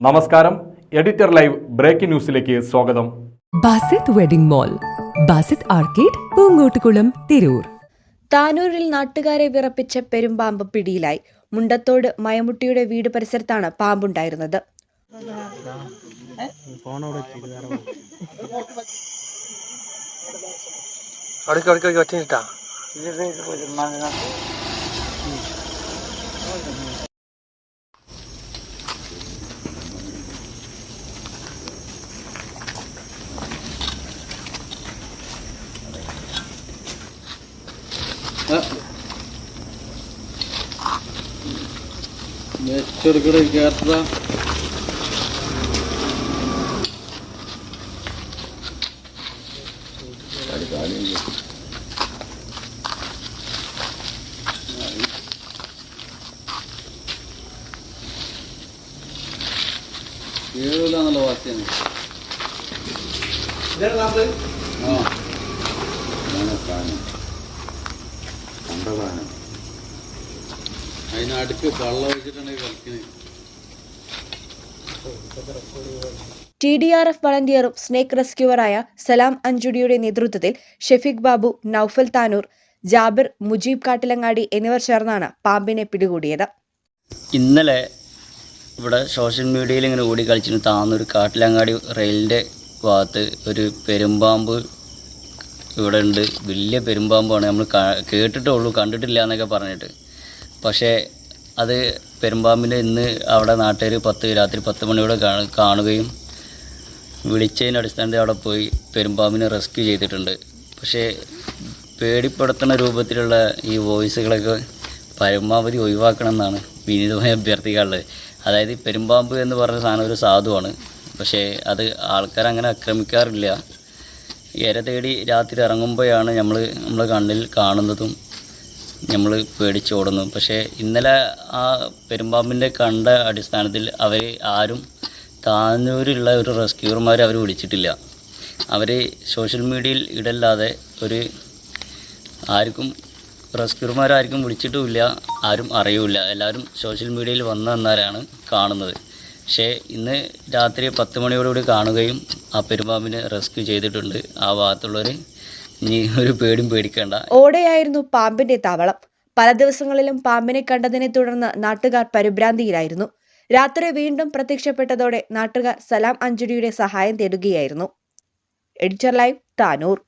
നമസ്കാരം editor live breaking ന്യൂസിലേക്ക് സ്വാഗതം Basith wedding mall Basith arcade Poongottukulam Tirur താനൂരിൽ നാട്ടുകാരെ വിറപ്പിച്ച പെരുമ്പാമ്പ് പിടിയിലായി മുണ്ടത്തോട് മയമുട്ടിയുടെ വീട് പരിസരത്താണ് പാമ്പുണ്ടായിരുന്നത് അവിടേക്ക് അവിടേക്ക് അവിടേക്ക് ഒറ്റ കിട്ടാ വെച്ചെടുക്കട കേട്ട കേറില്ലാന്നുള്ള വാർത്തയാണ് ആ അതിനടുക്ക് കളിക്കുന്നത് ടി ഡി ആർ എഫ് വളണ്ടിയറും സ്നേക്ക് റെസ്ക്യൂവറായ സലാം അഞ്ചുടിയുടെ നേതൃത്വത്തിൽ ഷെഫീഖ് ബാബു നൌഫൽ താനൂർ ജാബിർ മുജീബ് കാട്ടിലങ്ങാടി എന്നിവർ ചേർന്നാണ് പാമ്പിനെ പിടികൂടിയത്. ഇന്നലെ ഇവിടെ സോഷ്യൽ മീഡിയയിൽ ഇങ്ങനെ ഓടി കളിച്ചിരുന്നു താന്നൊരു കാട്ടിലങ്ങാടി റെയിലിന്റെ ഭാഗത്ത് ഒരു പെരുമ്പാമ്പ് ഇവിടെ ഉണ്ട് വലിയ പെരുമ്പാമ്പാണ്. നമ്മൾ കേട്ടിട്ടേ ഉള്ളൂ കണ്ടിട്ടില്ല എന്നൊക്കെ പറഞ്ഞിട്ട്. പക്ഷേ അത് പെരുമ്പാമ്പിനെ ഇന്ന് അവിടെ നാട്ടുകാർ പത്ത് രാത്രി പത്ത് മണിയോടെ കാണു- കാണുകയും വിളിച്ചതിന്റെ അടിസ്ഥാനത്തിൽ അവിടെ പോയി പെരുമ്പാമ്പിനെ റെസ്ക്യൂ ചെയ്തിട്ടുണ്ട്. പക്ഷേ പേടിപ്പെടുത്തുന്ന രൂപത്തിലുള്ള ഈ വോയിസുകളൊക്കെ പരമാവധി ഒഴിവാക്കണം എന്നാണ് വിനീതമായി അഭ്യർത്ഥിക്കാനുള്ളത്. അതായത് പെരുമ്പാമ്പ് എന്ന് പറഞ്ഞ സാധനം ഒരു സാധുവാണ്. പക്ഷേ അത് ആൾക്കാർ അങ്ങനെ ആക്രമിക്കാറില്ല. ഇര തേടി രാത്രി ഇറങ്ങുമ്പോഴാണ് നമ്മൾ നമ്മളെ കണ്ണിൽ കാണുന്നതും നമ്മൾ പേടിച്ചോടുന്നു പക്ഷേ ഇന്നലെ ആ പെരുമ്പാമ്പിന്റെ കണ്ട അടിസ്ഥാനത്തിൽ അവർ ആരും താന്നൂരുള്ള ഒരു റെസ്ക്യൂർമാർ അവർ വിളിച്ചിട്ടില്ല. അവർ സോഷ്യൽ മീഡിയയിൽ ഇടല്ലാതെ ഒരു ആർക്കും റെസ്ക്യൂർമാരാർക്കും വിളിച്ചിട്ടുമില്ല ആരും അറിയില്ല. എല്ലാവരും സോഷ്യൽ മീഡിയയിൽ വന്നു വന്നാലാണ് കാണുന്നത്. പക്ഷേ ഇന്ന് രാത്രി പത്ത് മണിയോടുകൂടി കാണുകയും ആ പെരുമ്പാമ്പിനെ റെസ്ക്യൂ ചെയ്തിട്ടുണ്ട്. ആ ഭാഗത്തുള്ളവർ ഇനി ഒരു പേടിയും പേടിക്കേണ്ട. ഓടെയായിരുന്നു പാമ്പിന്റെ താവളം. പല ദിവസങ്ങളിലും പാമ്പിനെ കണ്ടതിനെ തുടർന്ന് നാട്ടുകാർ പരിഭ്രാന്തിയിലായിരുന്നു. രാത്രി വീണ്ടും പ്രത്യക്ഷപ്പെട്ടതോടെ നാട്ടുകാർ സലാം അഞ്ചുടിയുടെ സഹായം തേടുകയായിരുന്നു. Editor live Tanur.